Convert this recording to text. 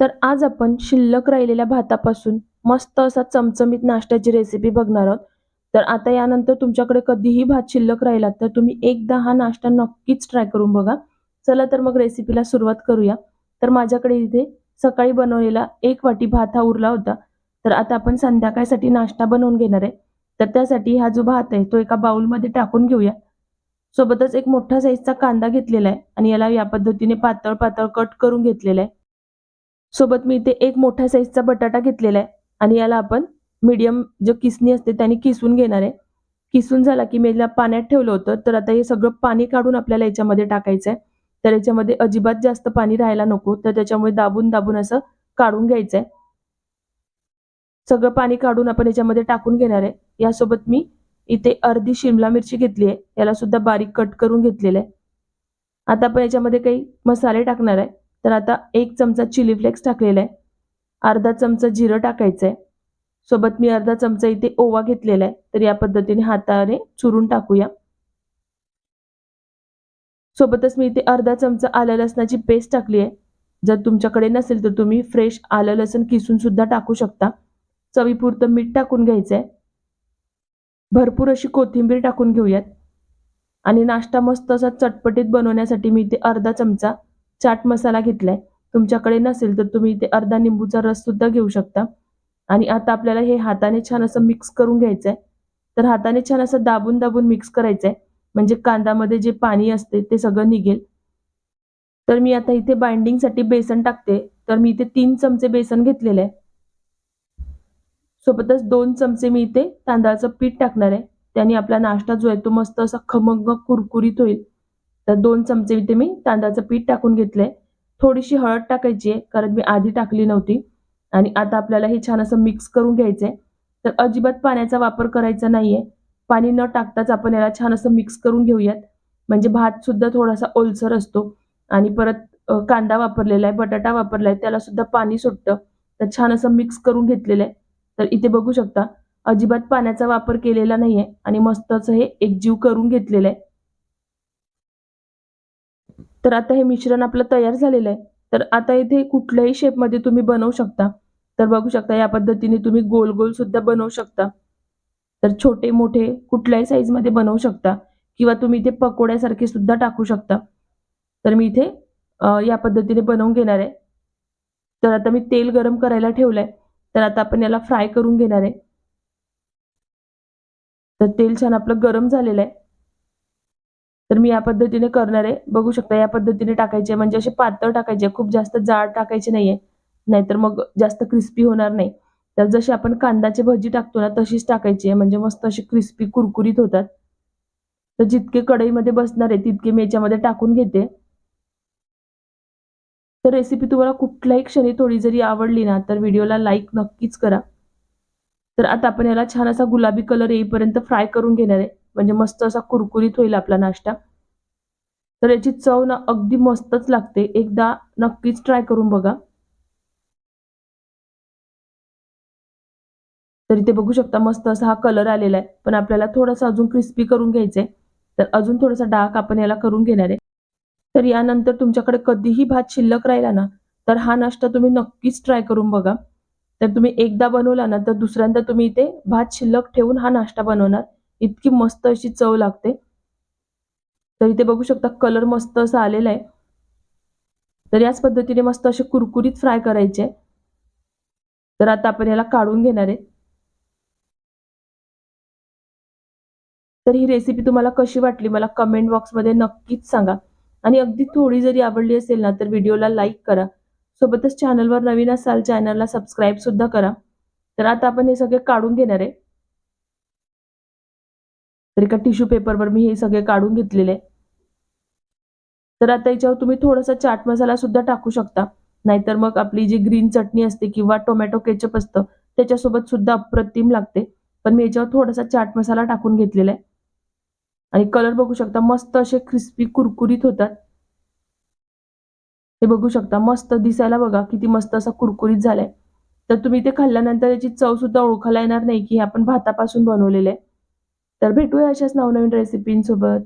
तर आज आपण शिल्लक राहिलेल्या भातापासून मस्त असा चमचमीत नाश्त्याची रेसिपी बघणार आहोत. तर आता यानंतर तुमच्याकडे कधीही भात शिल्लक राहिला तर तुम्ही एकदा हा नाश्ता नक्कीच ट्राय करून बघा. चला तर मग रेसिपीला सुरुवात करूया. तर माझ्याकडे इथे सकाळी बनवलेला एक वाटी भात हा उरला होता. तर आता आपण संध्याकाळसाठी नाश्ता बनवून घेणार आहे. तर त्यासाठी हा जो भात आहे तो एका बाउलमध्ये टाकून घेऊया. सोबतच एक मोठा साईजचा कांदा घेतलेला आहे आणि याला या पद्धतीने पातळ पातळ कट करून घेतलेला आहे. सोबत मी इथे एक मोठ्या साईजचा बटाटा घेतलेला आहे. आणि याला आपण मीडियम जो किसणी असते त्याने किसून घेणार आहे. किसून झाला की मी याला पाण्यात ठेवलं होतं. तर आता हे सगळं पाणी काढून आपल्याला याच्यामध्ये टाकायचं आहे तर याच्यामध्ये अजिबात जास्त पाणी राहायला नको. तर त्याच्यामुळे दाबून दाबून असं काढून घ्यायचं आहे सगळं पाणी काढून आपण याच्यामध्ये टाकून घेणार आहे. यासोबत मी इथे अर्धी शिमला मिरची घेतली आहे. याला सुद्धा बारीक कट करून घेतलेलं आहे. आता आपण याच्यामध्ये काही मसाले टाकणार आहे. तर आता एक चमचा चिली फ्लेक्स टाकलेला आहे. अर्धा चमचा जिरं टाकायचं आहे सोबत मी अर्धा चमचा इथे ओवा घेतलेला आहे. तर या पद्धतीने हाताने चुरून टाकूया. सोबतच मी इथे अर्धा चमचा आलं लसणाची पेस्ट टाकली आहे. जर तुमच्याकडे नसेल तर तुम्ही फ्रेश आलं लसण किसून सुद्धा टाकू शकता. चवीपुरतं मीठ टाकून घ्यायचं आहे भरपूर अशी कोथिंबीर टाकून घेऊयात. आणि नाश्ता मस्त असा चटपटीत बनवण्यासाठी मी इथे अर्धा चमचा चाट मसाला घेतलाय. तुमच्याकडे नसेल तर तुम्ही इथे अर्धा निंबूचा रस सुद्धा घेऊ शकता. आणि आता आपल्याला हे हाताने छान असं मिक्स करून घ्यायचंय. तर हाताने छान असं दाबून दाबून मिक्स करायचंय. म्हणजे कांदामध्ये जे पाणी असते ते सगळं निघेल. तर मी आता इथे बाइंडिंगसाठी बेसन टाकते. तर मी इथे तीन चमचे बेसन घेतलेले आहे. सोबतच दोन चमचे मी इथे तांदळाचं पीठ टाकणार आहे. त्याने आपला नाश्ता जो आहे तो मस्त असा खमंग कुरकुरीत होईल. तर दोन चमचे इथे मी तांदळाचं पीठ टाकून घेतलंय. थोडीशी हळद टाकायची आहे कारण मी आधी टाकली नव्हती. आणि आता आपल्याला हे छान असं मिक्स करून घ्यायचंय. तर अजिबात पाण्याचा वापर करायचा नाहीये. पाणी न टाकताच आपण याला छान असं मिक्स करून घेऊयात. म्हणजे भात सुद्धा थोडासा ओलसर असतो. आणि परत कांदा वापरलेला आहे बटाटा वापरलाय त्याला सुद्धा पाणी सुटतं. तर छान असं मिक्स करून घेतलेलं आहे. तर इथे बघू शकता अजिबात पाण्याचा वापर केलेला नाहीये. आणि मस्त असं हे एकजीव करून घेतलेलं आहे. तर आता हे मिश्रण आपलं तयार झालेलं आहे. तर आता इथे कुठल्याही शेपमध्ये तुम्ही बनवू शकता. तर बघू शकता या पद्धतीने तुम्ही गोल गोल सुद्धा बनवू शकता. तर छोटे मोठे कुठल्याही साईजमध्ये बनवू शकता. किंवा तुम्ही इथे पकोड्यासारखे सुद्धा टाकू शकता. तर मी इथे या पद्धतीने बनवून घेणार आहे. तर आता मी तेल गरम करायला ठेवलंय. तर आता आपण याला फ्राय करून घेणार आहे. तर तेल छान आपलं गरम झालेलं आहे. तर मी या पद्धतीने करणार आहे. बघू शकता या पद्धतीने टाकायचे म्हणजे असे पातळ टाकायचे खूप जास्त जाड टाकायचे नाहीये. नाहीतर मग जास्त क्रिस्पी होणार नाही. तर जशी आपण कांदाची भजी टाकतो ना तशीच टाकायची आहे. म्हणजे मस्त अशी क्रिस्पी कुरकुरीत होतात. तर जितके कढईमध्ये बसणार आहे तितके मी याच्यामध्ये टाकून घेते. तर रेसिपी तुम्हाला कुठल्याही क्षणी थोडी जरी आवडली ना तर व्हिडिओला लाईक नक्कीच करा. तर आता आपण याला छान असा गुलाबी कलर येईपर्यंत फ्राय करून घेणार आहे. म्हणजे मस्त असा कुरकुरीत होईल आपला नाश्ता. तर याची चव ना अगदी मस्तच लागते. एकदा नक्कीच ट्राय करून बघा. तर इथे बघू शकता मस्त असा हा कलर आलेला आहे. पण आपल्याला थोडासा अजून क्रिस्पी करून घ्यायचंय. तर अजून थोडासा डार्क आपण याला करून घेणार आहे. तर यानंतर तुमच्याकडे कधीही भात शिल्लक राहिला ना तर हा नाश्ता तुम्ही नक्कीच ट्राय करून बघा. तर तुम्ही एकदा बनवला ना तर दुसऱ्यांदा तुम्ही इथे भात शिल्लक ठेवून हा नाश्ता बनवणार. इतकी मस्त अशी चव लागते. तर इथे बघू शकता कलर मस्त असा आलेला आहे. तर याच पद्धतीने मस्त असे कुरकुरीत फ्राय करायचे. तर आता आपण याला काढून घेणार आहे. तर ही रेसिपी तुम्हाला कशी वाटली मला कमेंट बॉक्समध्ये नक्कीच सांगा. आणि अगदी थोडी जरी आवडली असेल ना तर व्हिडिओला लाईक करा. सोबतच चॅनलवर नवीन असाल चॅनलला सबस्क्राईब सुद्धा करा. तर आता आपण हे सगळे काढून घेणार आहे. तर एका टिश्यू पेपरवर मी हे सगळे काढून घेतलेले. तर आता याच्यावर तुम्ही थोडासा चाट मसाला सुद्धा टाकू शकता. नाहीतर मग आपली जी ग्रीन चटणी असते किंवा टोमॅटो केचप असतं त्याच्यासोबत सुद्धा अप्रतिम लागते. पण मी याच्यावर थोडासा चाट मसाला टाकून घेतलेला आहे. आणि कलर बघू शकता मस्त असे क्रिस्पी कुरकुरीत होतात. हे बघू शकता मस्त दिसायला बघा किती मस्त असा कुरकुरीत झालाय. तर तुम्ही ते खाल्ल्यानंतर याची चव सुद्धा ओळखायला येणार नाही की आपण भातापासून बनवलेले आहे. तर भेटूया अशाच नवनवीन रेसिपींसोबत